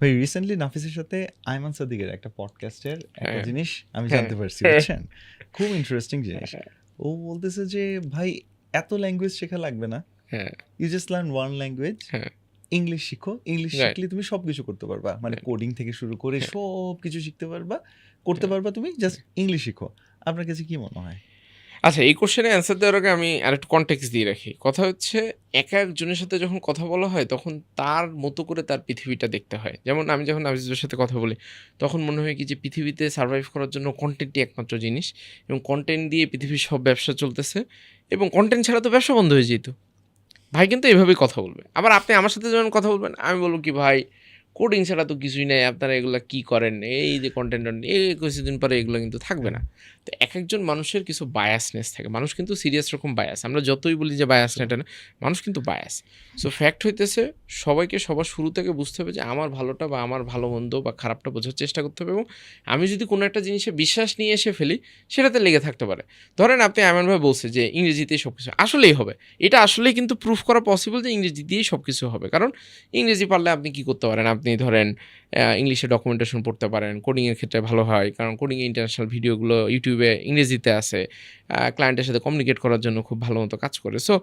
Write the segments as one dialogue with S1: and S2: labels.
S1: ভাই রিসেন্টলি নাফিসের সাথে আইমান সাদিকের একটা পডকাস্টের একটা
S2: হ্যাঁ।
S1: জিনিস আমি
S2: হ্যাঁ।
S1: জানতে পারছি বুঝছেন খুব ইন্টারেস্টিং জিনিস ও বলতেছে যে ভাই এত ল্যাঙ্গুয়েজ শেখা লাগবে না
S2: হ্যাঁ
S1: you just learn one language
S2: হ্যাঁ।
S1: ইংলিশ শিখো ইংলিশ. শিখলে তুমি সবকিছু করতে পারবা মানে
S2: হ্যাঁ।
S1: কোডিং থেকে শুরু করে
S2: হ্যাঁ।
S1: সব কিছু শিখতে পারবা করতে
S2: হ্যাঁ।
S1: পারবা তুমি জাস্ট ইংলিশ শিখো আপনার কাছে কি মনে হয়
S2: আচ্ছা এই কোশ্চেনে অ্যান্সার দেওয়ার আগে আমি আরেকটু কনটেক্স দিয়ে রাখি। কথা হচ্ছে, এক একজনের সাথে যখন কথা বলা হয়, তখন তার মতো করে তার পৃথিবীটা দেখতে হয়। যেমন আমি যখন আবিজের সাথে কথা বলি, তখন মনে হয় কি যে পৃথিবীতে সার্ভাইভ করার জন্য কন্টেন্টই একমাত্র জিনিস এবং কন্টেন্ট দিয়ে পৃথিবীর সব ব্যবসা চলতেছে এবং কন্টেন্ট ছাড়া তো ব্যবসা বন্ধ হয়ে যেত। ভাই কিন্তু এভাবেই কথা বলবে। আবার আপনি আমার সাথে যখন কথা বলবেন, আমি বলব কি, ভাই কোডিং ছাড়া তো কিছুই নাই। আপনারা এগুলো কী করেন? এই যে কন্টেন্ট এই কিছুদিন পরে এগুলো কিন্তু থাকবে না। তো এক একজন মানুষের কিছু বায়াসনেস থাকে। মানুষ কিন্তু সিরিয়াস রকম বায়াস আমরা যতই বলি যে বায়াস না এটা না মানুষ কিন্তু বায়াস সো ফ্যাক্ট হইতেছে, সবাইকে সবার শুরু থেকে বুঝতে হবে যে আমার ভালোটা বা আমার ভালো মন্দ বা খারাপটা বোঝার চেষ্টা করতে হবে এবং আমি যদি কোনো একটা জিনিসে বিশ্বাস নিয়ে এসে ফেলি, সেটাতে লেগে থাকতে পারে। ধরেন আপনি এমনভাবে বলছে যে ইংরেজিতেই সব কিছু আসলেই হবে। এটা আসলেই কিন্তু প্রুফ করা পসিবল যে ইংরেজি দিয়েই সব কিছু হবে। কারণ ইংরেজি পারলে আপনি কি করতে পারেন? আপনি ধরেন ইংলিশে ডকুমেন্টেশন পড়তে পারেন কোডিংয়ের ক্ষেত্রে ভালো হয়। কারণ কোডিংয়ে ইন্টারন্যাশনাল ভিডিওগুলো ইউটিউবে ইংরেজিতে আছে ক্লায়েন্টের সাথে কমিউনিকেট করার জন্য খুব ভালো মতো কাজ করে। সো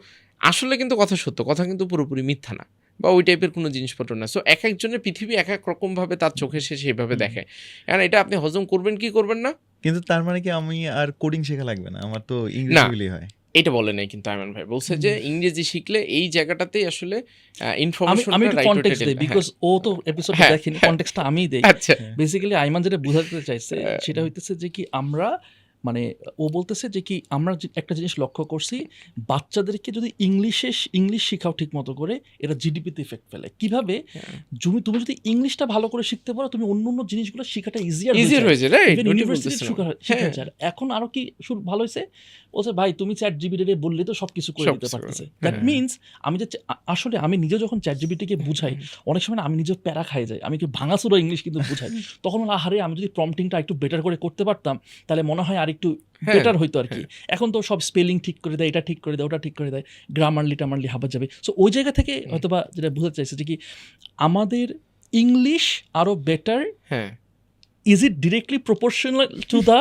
S2: আসলে কিন্তু কথা সত্য কথা কিন্তু পুরোপুরি মিথ্যা না বা ওই টাইপের কোনো জিনিসপত্র না। সো এক একজনের পৃথিবী এক এক রকমভাবে তার চোখে সে সেইভাবে দেখে। কারণ এটা আপনি হজম করবেন কি করবেন না?
S1: কিন্তু তার মানে কি আমি আর কোডিং শেখা লাগবে না? আমার তো ইংরেজি হয়।
S2: এটা বলে নাই কিন্তু আয়মান ভাই। বলছে যে ইংরেজি শিখলে এই জায়গাটাতেই আসলে
S3: আমি
S2: ইনফরমেশন
S3: আমি একটু কনটেক্সট দেই বিকজ ও তো এপিসোড
S2: হ্যাঁ,
S3: দেখেনি
S2: হ্যাঁ।
S3: কনটেক্সটটা আমিই দেই।
S2: আচ্ছা।
S3: বেসিক্যালি আইমান যেটা বোঝাতে চাইছে
S2: হ্যাঁ।
S3: সেটা হইতেছে যে কি আমরা মানে ও বলতেছে যে কি আমরা একটা জিনিস লক্ষ্য করছি বাচ্চাদেরকে যদি ইংলিশে ইংলিশ শেখাও ঠিক মতো করে এটা জিডিপিতে ইফেক্ট ফেলে। কীভাবে?
S2: হ্যাঁ।
S3: তুমি তুমি যদি ইংলিশটা ভালো করে শিখতে পারো তুমি অন্য অন্য জিনিসগুলো শেখাটা ইজিয়ার
S2: ইজিয়ার হয়েছে রাইট
S3: ইউনিভার্সিটি শেখা যায় এখন আরও কি শুরু ভালো হয়েছে? বলছে ভাই তুমি চ্যাট জিবিটি বললে তো সবকিছু করে দিতে
S2: কিছু
S3: পারতেছে। দ্যাট
S2: হ্যাঁ।
S3: মিনস আমি যে আসলে আমি নিজে যখন চ্যাট জিবিটিকে বুঝাই অনেক সময় আমি নিজে প্যারা খাই যাই। আমি কি ভাঙাচুরা ইংলিশ কিন্তু বুঝাই। তখন আহারে আমি যদি প্রম্পটিংটা একটু বেটার করে করতে পারতাম তাহলে মনে হয় আর একটু
S2: হ্যাঁ,
S3: বেটার হইতো আর কি। এখন তো সব স্পেলিং ঠিক করে দেয় এটা ঠিক করে দেয় ওটা ঠিক করে দেয় গ্রামারলি টামারলি হাবা যাবে। সো ওই জায়গা থেকে হয়তোবা যেটা বোঝাতে চাইছে যে কি আমাদের ইংলিশ আরও বেটার
S2: হ্যাঁ।
S3: Is it directly proportional to the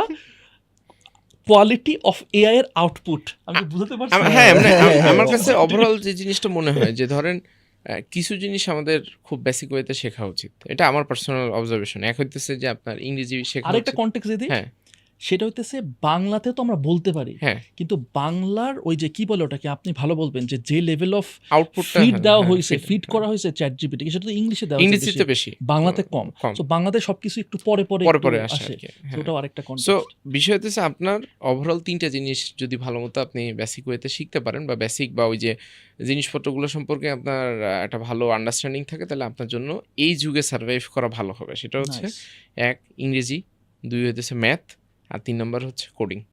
S3: quality of AI এর আউটপুট আমি বুঝতে পারছি?
S2: হ্যাঁ মানে
S1: হ্যাঁ,
S2: আমার
S1: হ্যাঁ।
S2: কাছে ওভারঅল যে জিনিসটা মনে হয় যে ধরেন কিছু জিনিস আমাদের খুব বেসিক ওয়েতে শেখা উচিত। এটা আমার পার্সোনাল অবজারভেশন এক হইতেছে যে আপনার ইংরেজি শেখা
S3: আরেকটা
S2: উচিত।
S3: কন্টেক্স দিই।
S2: হ্যাঁ।
S3: সেটা হইতেছে বাংলাতে তো আমরা বলতে পারি।
S2: হ্যাঁ।
S3: কিন্তু বাংলার ওই যে কি বলে ওটাকে? আপনি ভালো বলবেন যে যে লেভেল অফ
S2: আউটপুটটা
S3: ফিড দেওয়া হয়েছে ফিড করা হয়েছে চ্যাট জিপিটি সেটা তো ইংলিশে দেওয়া
S2: হ্যাঁ,
S3: বেশি। বাংলাতে কম। তো বাংলাতে সবকিছু একটু পরে পরে
S2: পরে পরে আসে হ্যাঁ।
S3: ওটাও আরেকটা
S2: সো বিষয় হচ্ছে আপনার ওভারঅল তিনটা জিনিস যদি ভালো মতো আপনি বেসিক ওয়েতে শিখতে পারেন বা বেসিক বা ওই যে জিনিসপত্রগুলো সম্পর্কে আপনার একটা ভালো আন্ডারস্ট্যান্ডিং থাকে তাহলে আপনার জন্য এই যুগে সার্ভাইভ করা ভালো হবে। সেটা হচ্ছে এক ইংরেজি দুই হইতেছে ম্যাথ আর তিন নম্বর হচ্ছে কোডিং